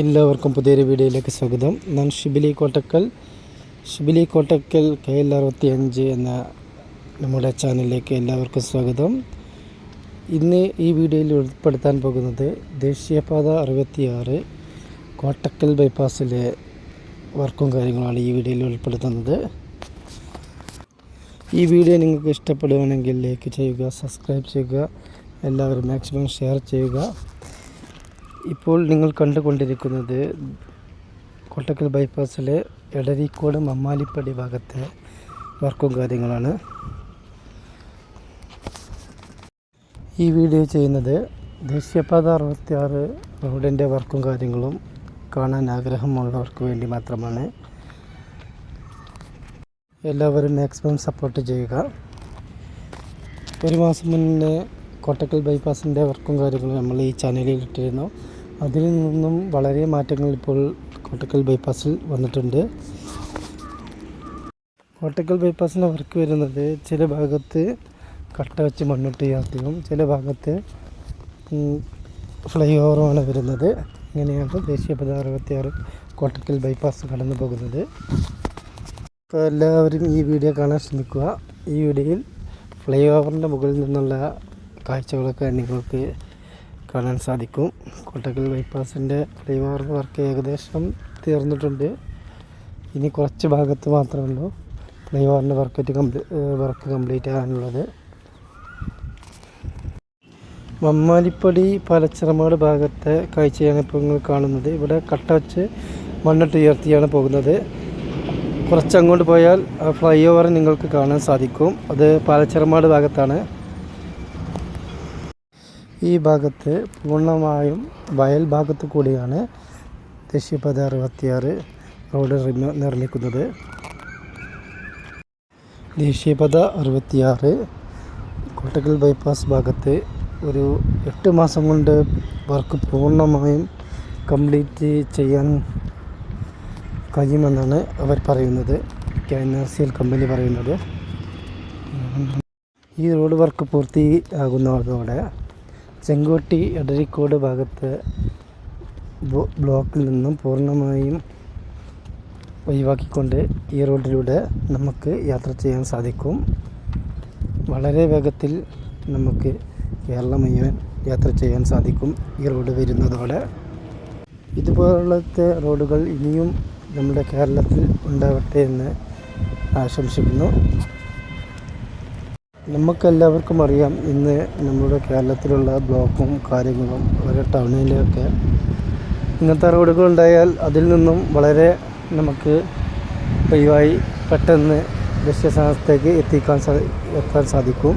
എല്ലാവർക്കും പുതിയൊരു വീഡിയോയിലേക്ക് സ്വാഗതം. ഞാൻ ഷിബിലി കോട്ടക്കൽ. ഷിബിലി കോട്ടക്കൽ കെ എൽ അറുപത്തി അഞ്ച് എന്ന നമ്മുടെ ചാനലിലേക്ക് എല്ലാവർക്കും സ്വാഗതം. ഇന്ന് ഈ വീഡിയോയിൽ ഉൾപ്പെടുത്താൻ പോകുന്നത് ദേശീയപാത അറുപത്തിയാറ് കോട്ടക്കൽ ബൈപ്പാസിലെ വർക്കും കാര്യങ്ങളാണ് ഈ വീഡിയോയിൽ ഉൾപ്പെടുത്തുന്നത്. ഈ വീഡിയോ നിങ്ങൾക്ക് ഇഷ്ടപ്പെടുകയാണെങ്കിൽ ലൈക്ക് ചെയ്യുക സബ്സ്ക്രൈബ് ചെയ്യുക എല്ലാവരും മാക്സിമം ഷെയർ ചെയ്യുക. ഇപ്പോൾ നിങ്ങൾ കണ്ടുകൊണ്ടിരിക്കുന്നത് കോട്ടക്കൽ ബൈപ്പാസിലെ എടരിക്കോട് മമ്മാലിപ്പടി ഭാഗത്തെ വർക്കും കാര്യങ്ങളാണ്. ഈ വീഡിയോ ചെയ്യുന്നത് ദേശീയപാത അറുപത്തിയാറ് റോഡിന്റെ വർക്കും കാര്യങ്ങളും കാണാൻ ആഗ്രഹമുള്ളവർക്ക് വേണ്ടി മാത്രമാണ്. എല്ലാവരും മാക്സിമം സപ്പോർട്ട് ചെയ്യുക. ഒരു മാസം മുന്നേ കോട്ടക്കൽ ബൈപ്പാസിന്റെ വർക്കും കാര്യങ്ങളും നമ്മൾ ഈ ചാനലിൽ ഇട്ടിരുന്നു. അതിൽ നിന്നും വളരെ മാറ്റങ്ങൾ ഇപ്പോൾ കോട്ടക്കൽ ബൈപ്പാസിൽ വന്നിട്ടുണ്ട്. കോട്ടക്കൽ ബൈപ്പാസിന്റെ വർക്ക് വരുന്നത് ചില ഭാഗത്ത് കട്ട വെച്ച് മണ്ണിട്ട് യാത്രയും ചില ഭാഗത്ത് ഫ്ലൈ ഓവറുമാണ് വരുന്നത്. ഇങ്ങനെയാണ് ദേശീയപാത അറുപത്തിയാറ് കോട്ടക്കൽ ബൈപ്പാസ് കടന്നു പോകുന്നത്. അപ്പോൾ എല്ലാവരും ഈ വീഡിയോ കാണാൻ ശ്രമിക്കുക. ഈ വീഡിയോയിൽ ഫ്ലൈ ഓവറിന്റെ മുകളിൽ നിന്നുള്ള കാഴ്ചകളൊക്കെ നിങ്ങൾക്ക് കാണാൻ സാധിക്കും. കോട്ടക്കൽ ബൈപ്പാസിന്റെ ഫ്ലൈ വർക്ക് ഏകദേശം തീർന്നിട്ടുണ്ട്. ഇനി കുറച്ച് ഭാഗത്ത് മാത്രമേ ഉള്ളൂ. ഫ്ലൈ വർക്കറ്റ് കംപ്ലീറ്റ് കംപ്ലീ വർക്ക് കംപ്ലീറ്റ് ആകാനുള്ളത്. മമ്മാലിപ്പടി പലച്ചിറമാട് ഭാഗത്തെ കാഴ്ചയാണ് ഇപ്പോൾ നിങ്ങൾ കാണുന്നത്. ഇവിടെ കട്ട വെച്ച് മണ്ണിട്ട് ഉയർത്തിയാണ് പോകുന്നത്. കുറച്ച് അങ്ങോട്ട് പോയാൽ ഫ്ലൈ ഓവർ നിങ്ങൾക്ക് കാണാൻ സാധിക്കും. അത് പാലച്ചിറമാട് ഭാഗത്താണ്. ഈ ഭാഗത്ത് പൂർണമായും വയൽ ഭാഗത്ത് കൂടിയാണ് ദേശീയപാത അറുപത്തിയാറ് റോഡ് നിർമ്മിക്കുന്നത്. ദേശീയപാത അറുപത്തിയാറ് കോട്ടക്കൽ ബൈപ്പാസ് ഭാഗത്ത് ഒരു എട്ട് മാസം കൊണ്ട് വർക്ക് പൂർണമായും കംപ്ലീറ്റ് ചെയ്യാൻ കഴിയുമെന്നാണ് അവർ പറയുന്നത്. K N R C L company പറയുന്നത്. ഈ റോഡ് വർക്ക് പൂർത്തിയാകുന്നതോടെ ചെങ്കോട്ടി എടരിക്കോട് ഭാഗത്ത് ബ്ലോ- ബ്ലോക്കിൽ നിന്നും പൂർണമായും ഒഴിവാക്കിക്കൊണ്ട് ഈ റോഡിലൂടെ നമുക്ക് യാത്ര ചെയ്യാൻ സാധിക്കും. വളരെ വേഗത്തിൽ നമുക്ക് കേരളം മുഴുവൻ യാത്ര ചെയ്യാൻ സാധിക്കും ഈ റോഡ് വരുന്നതോടെ. ഇതുപോലത്തെ റോഡുകൾ ഇനിയും നമ്മുടെ കേരളത്തിൽ ഉണ്ടാവട്ടെ എന്ന് ആശംസിക്കുന്നു. നമുക്കെല്ലാവർക്കും അറിയാം ഇന്ന് നമ്മുടെ കേരളത്തിലുള്ള ബ്ലോക്കും കാര്യങ്ങളും ഓരോ ടൗണിലൊക്കെ ഇങ്ങനത്തെ റോഡുകൾ ഉണ്ടായാൽ അതിൽ നിന്നും വളരെ നമുക്ക് ഒഴിവായി പെട്ടെന്ന് ലക്ഷ്യസ്ഥാനത്തേക്ക് എത്തിക്കാൻ എത്താൻ സാധിക്കും.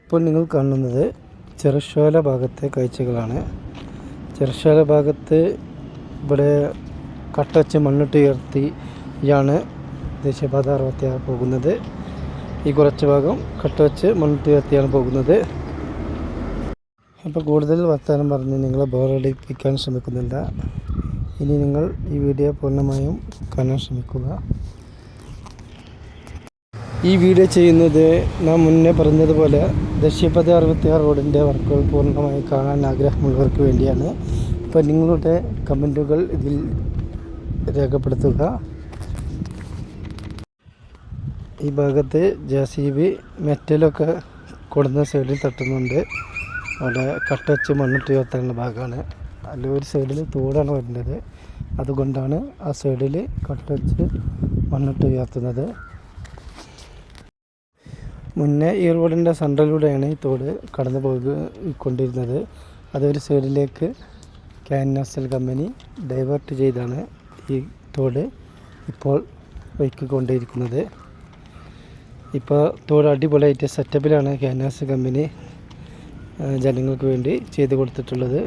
ഇപ്പോൾ നിങ്ങൾ കാണുന്നത് ചെറുശോല ഭാഗത്തെ കാഴ്ചകളാണ്. ചെറുശോല ഭാഗത്ത് ഇവിടെ കട്ടച്ച് മണ്ണിട്ട് ഉയർത്തിയാണ് ദേശീയപാത അറുപത്തിയാറ് പോകുന്നത്. ഈ കുറച്ച് ഭാഗം കട്ടവച്ച് മണ്ണിട്ട് ഉയർത്തിയാണ് പോകുന്നത്. അപ്പോൾ കൂടുതൽ വർത്തമാനം പറഞ്ഞ് നിങ്ങളെ ബോറടിപ്പിക്കാൻ ശ്രമിക്കുന്നില്ല. ഇനി നിങ്ങൾ ഈ വീഡിയോ പൂർണമായും കാണാൻ ശ്രമിക്കുക. ഈ വീഡിയോ ചെയ്യുന്നത് നാം മുന്നേ പറഞ്ഞതുപോലെ ദേശീയപാത അറുപത്തിയാറ് റോഡിന്റെ വർക്കുകൾ പൂർണമായി കാണാൻ ആഗ്രഹമുള്ളവർക്ക് വേണ്ടിയാണ്. അപ്പോൾ നിങ്ങളുടെ കമന്റുകൾ ഇതിൽ രേഖപ്പെടുത്തുക. ഈ ഭാഗത്ത് ജെ സി ബി മെറ്റലൊക്കെ കൊടുന്ന സൈഡിൽ തട്ടുന്നുണ്ട്. അവിടെ കട്ടച്ച് മണ്ണിട്ട് ഉയർത്താനുള്ള ഭാഗമാണ്. അല്ല ഒരു സൈഡിൽ തോടാണ് വരുന്നത് അതുകൊണ്ടാണ് ആ സൈഡിൽ കട്ടച്ച് മണ്ണിട്ട് ഉയർത്തുന്നത്. മുന്നേ ഈ റോഡിന്റെ സെൻട്രലിലൂടെയാണ് ഈ തോട് കടന്നു പോയിക്കൊണ്ടിരുന്നത്. അതൊരു സൈഡിലേക്ക് K N S L company divert ചെയ്താണ് ഈ തോട് ഇപ്പോൾ ഒഴുക്കിക്കൊണ്ടിരിക്കുന്നത് ഇപ്പോൾ തോട് അടിപൊളിയായിട്ട് സെറ്റപ്പിലാണ് ക്യാൻവാസ് കമ്പനി ജനങ്ങൾക്ക് വേണ്ടി ചെയ്ത് കൊടുത്തിട്ടുള്ളത്.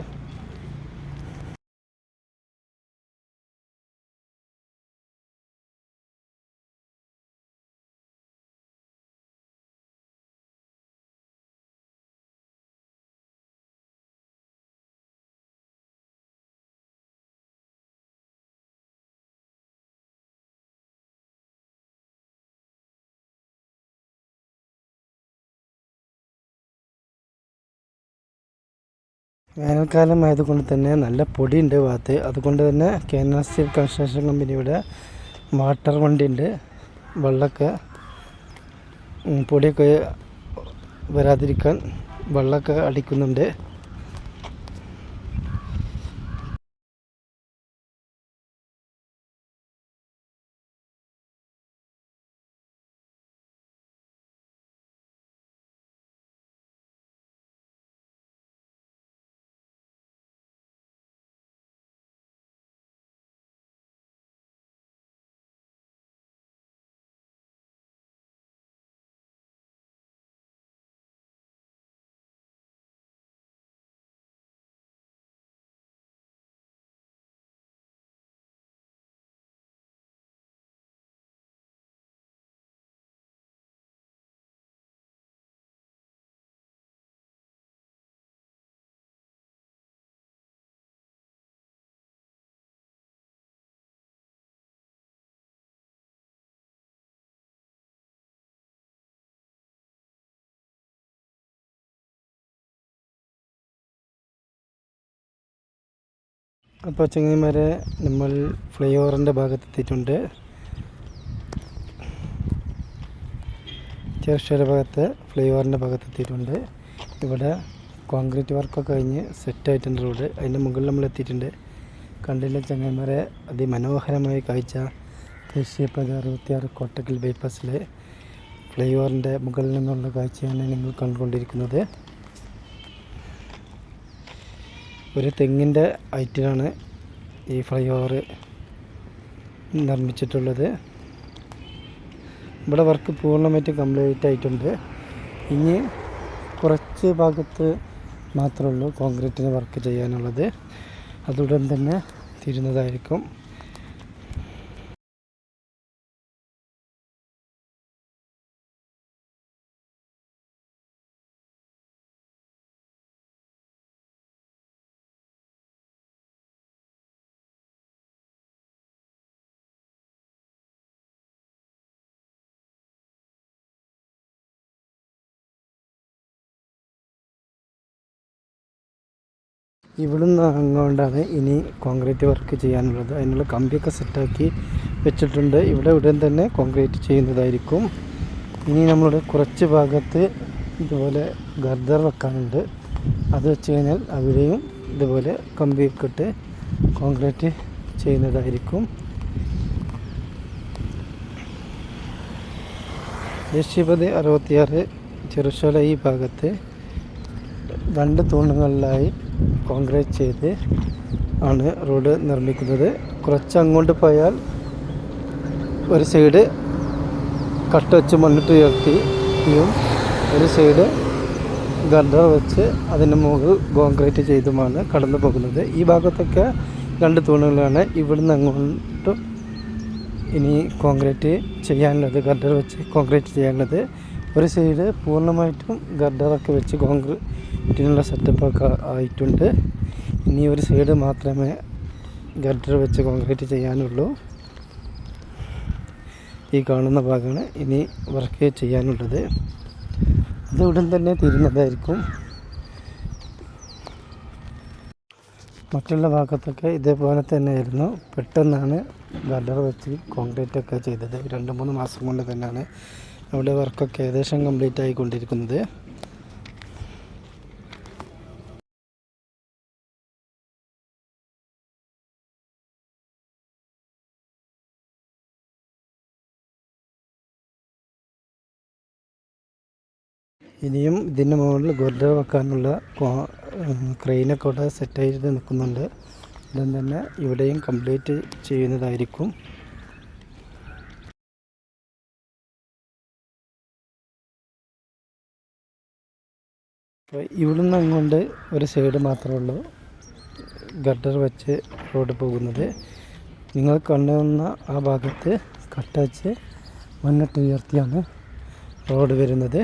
വേനൽക്കാലം ആയതുകൊണ്ട് തന്നെ നല്ല പൊടിയുണ്ട് ഭാഗത്ത്. അതുകൊണ്ട് തന്നെ കേരള സ്റ്റീൽ കൺസ്ട്രക്ഷൻ കമ്പനിയുടെ വാട്ടർ വണ്ടിയുണ്ട്. വെള്ളമൊക്കെ പൊടിയൊക്കെ വരാതിരിക്കാൻ വെള്ളമൊക്കെ അടിക്കുന്നുണ്ട്. അപ്പോൾ ചങ്ങന്മാരെ നമ്മൾ ഫ്ലൈ ഓവറിന്റെ ഭാഗത്തെത്തിയിട്ടുണ്ട് ചെറുശ്ശേര ഭാഗത്ത് ഫ്ലൈ ഓവറിന്റെ ഭാഗത്തെത്തിയിട്ടുണ്ട് ഇവിടെ കോൺക്രീറ്റ് വർക്കൊക്കെ കഴിഞ്ഞ് സെറ്റായിട്ടുണ്ട് റോഡ്. അതിന്റെ മുകളിൽ നമ്മൾ എത്തിയിട്ടുണ്ട്. കണ്ടില്ല ചങ്ങന്മാരെ അതിമനോഹരമായി കാഴ്ച. ദേശീയപാത അറുപത്തിയാറ് കോട്ടക്കൽ ബൈപ്പാസിലെ ഫ്ലൈ ഓവറിന്റെ മുകളിൽ നിന്നുള്ള കാഴ്ചയാണ് നിങ്ങൾ കണ്ടുകൊണ്ടിരിക്കുന്നത്. ഒരു തെങ്ങിന്റെ ഹൈറ്റിലാണ് ഈ ഫ്ലൈ ഓവർ നിർമ്മിച്ചിട്ടുള്ളത്. ഇവിടെ വർക്ക് പൂർണമായിട്ട് കംപ്ലീറ്റ് ആയിട്ടുണ്ട്. ഇനി കുറച്ച് ഭാഗത്ത് മാത്രമേ ഉള്ളൂ കോൺക്രീറ്റിന് വർക്ക് ചെയ്യാനുള്ളത്. അതുടൻ തന്നെ തീരുന്നതായിരിക്കും. ഇവിടുന്ന് അങ്ങോട്ടാണ് ഇനി കോൺക്രീറ്റ് വർക്ക് ചെയ്യാനുള്ളത്. അതിനുള്ള കമ്പിയൊക്കെ സെറ്റാക്കി വെച്ചിട്ടുണ്ട്. ഇവിടെ ഉടൻ തന്നെ കോൺക്രീറ്റ് ചെയ്യുന്നതായിരിക്കും. ഇനി നമ്മളുടെ കുറച്ച് ഭാഗത്ത് ഇതുപോലെ ഗർദർ വെക്കാനുണ്ട്. അത് വെച്ച് കഴിഞ്ഞാൽ അവിടെയും ഇതുപോലെ കമ്പിയൊക്കെ ഇട്ട് കോൺക്രീറ്റ് ചെയ്യുന്നതായിരിക്കും. ദേശീയപതി അറുപത്തിയാറ് ചെറുശോല ഈ ഭാഗത്ത് രണ്ട് തൂണുകളിലായി കോൺക്രീറ്റ് ചെയ്ത് ആണ് റോഡ് നിർമ്മിക്കുന്നത്. കുറച്ച് അങ്ങോട്ട് പോയാൽ ഒരു സൈഡ് കട്ട് വെച്ച് മണ്ണിട്ട് ഉയർത്തിയും ഒരു സൈഡ് ഗർഡർ വെച്ച് അതിന് മുകളിൽ കോൺക്രീറ്റ് ചെയ്തുമാണ് കടന്നു പോകുന്നത്. ഈ ഭാഗത്തൊക്കെ രണ്ട് തൂണുകളാണ് ഇവിടുന്ന് അങ്ങോട്ട് ഇനി കോൺക്രീറ്റ് ചെയ്യാനുള്ളത് ഗർഡർ വെച്ച് കോൺക്രീറ്റ് ചെയ്യാനുള്ളത്. ഒരു സൈഡ് പൂർണമായിട്ടും ഗർഡറൊക്കെ വെച്ച് കോൺക്രീറ്റിനുള്ള സെറ്റപ്പൊക്കെ ആയിട്ടുണ്ട്. ഇനി ഒരു സൈഡ് മാത്രമേ ഗഡർ വെച്ച് കോൺക്രീറ്റ് ചെയ്യാനുള്ളൂ. ഈ കാണുന്ന ഭാഗമാണ് ഇനി വർക്ക് ചെയ്യാനുള്ളത്. അത് ഉടൻ തന്നെ തീരുന്നതായിരിക്കും. മറ്റുള്ള ഭാഗത്തൊക്കെ ഇതേപോലെ തന്നെയായിരുന്നു. പെട്ടെന്നാണ് ഗഡർ വെച്ച് കോൺക്രീറ്റ് ഒക്കെ ചെയ്തത്. രണ്ട് മൂന്ന് മാസം കൊണ്ട് തന്നെയാണ് നമ്മുടെ വർക്കൊക്കെ ഏകദേശം കംപ്ലീറ്റ് ആയിക്കൊണ്ടിരിക്കുന്നത്. ഇനിയും ഇതിന്റെ മുകളിൽ ഗൊർഡർ വെക്കാനുള്ള ക്രെയിനൊക്കെ ഇവിടെ സെറ്റ് ചെയ്ത് നിൽക്കുന്നുണ്ട്. ഇതും തന്നെ ഇവിടെയും കംപ്ലീറ്റ് ചെയ്യുന്നതായിരിക്കും. ഇവിടുന്ന് അങ്ങോട്ട് ഒരു സൈഡ് മാത്രമേ ഉള്ളൂ. ഗട്ടർ വെച്ച് റോഡ് പോകുന്നത്. നിങ്ങൾ കണ്ടുവന്ന ആ ഭാഗത്ത് കട്ടച്ച് മണ്ണിട്ട് ഉയർത്തിയാണ് റോഡ് വരുന്നത്.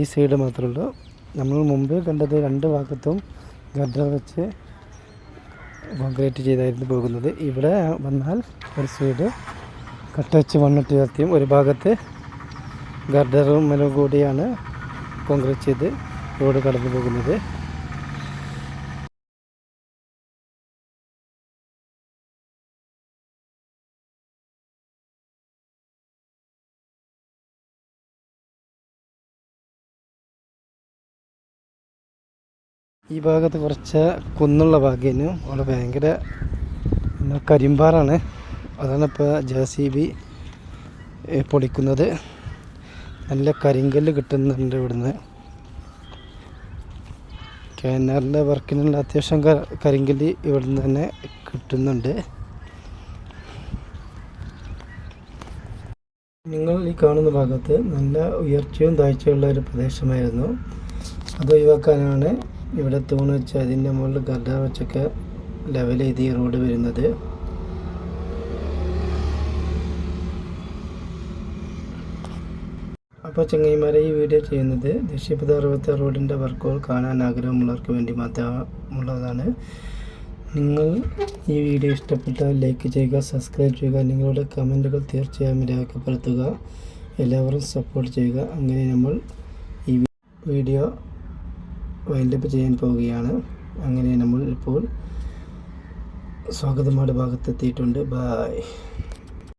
ഈ സൈഡ് മാത്രമേ ഉള്ളൂ നമ്മൾ മുമ്പേ കണ്ടത് രണ്ട് ഭാഗത്തും ഗഡർ വെച്ച് കോൺക്രീറ്റ് ചെയ്തായിരുന്നു പോകുന്നത്. ഇവിടെ വന്നാൽ ഒരു സൈഡ് കട്ട വെച്ച് മണ്ണിട്ട് ഉയർത്തിയും ഒരു ഭാഗത്ത് ഗർഡറും മലും കൂടിയാണ് കോൺക്രീറ്റ് ചെയ്ത് റോഡ് കടന്നു പോകുന്നത്. ഈ ഭാഗത്ത് കുറച്ച് കുന്നുള്ള ഭാഗ്യന്. അവിടെ ഭയങ്കര കരിമ്പാറാണ്. അതാണ് ഇപ്പോൾ ജെ സി ബി പൊളിക്കുന്നത്. നല്ല കരിങ്കല്ല് കിട്ടുന്നുണ്ട് ഇവിടുന്ന്. കിണറിന്റെ വർക്കിനുള്ള അത്യാവശ്യം കരിങ്കല്ല് ഇവിടുന്ന് തന്നെ കിട്ടുന്നുണ്ട്. നിങ്ങൾ ഈ കാണുന്ന ഭാഗത്ത് നല്ല ഉയർച്ചയും താഴ്ചയുള്ള ഒരു പ്രദേശമായിരുന്നു. അത് ഒഴിവാക്കാനാണ് ഇവിടെ തൂണ് വെച്ച് അതിന്റെ മുകളിൽ ഗഡ വെച്ചൊക്കെ ലെവൽ ചെയ്ത് ഈ റോഡ് വരുന്നത്. അപ്പോൾ ചങ്ങായിമാരെ ഈ വീഡിയോ ചെയ്യുന്നത് ദേശീയപഥ അറുപത്തി റോഡിന്റെ വർക്കുകൾ കാണാൻ ആഗ്രഹമുള്ളവർക്ക് വേണ്ടി മാത്രമുള്ളതാണ്. നിങ്ങൾ ഈ വീഡിയോ ഇഷ്ടപ്പെട്ടാൽ ലൈക്ക് ചെയ്യുക സബ്സ്ക്രൈബ് ചെയ്യുക നിങ്ങളുടെ കമന്റുകൾ തീർച്ചയായും രേഖപ്പെടുത്തുക. എല്ലാവരും സപ്പോർട്ട് ചെയ്യുക. അങ്ങനെ നമ്മൾ ഈ വീഡിയോ വൈൻഡപ്പ് ചെയ്യാൻ പോവുകയാണ്. അങ്ങനെ നമ്മൾ ഇപ്പോൾ സ്വാഗതമാട് ഭാഗത്തെത്തിയിട്ടുണ്ട്. ബായ്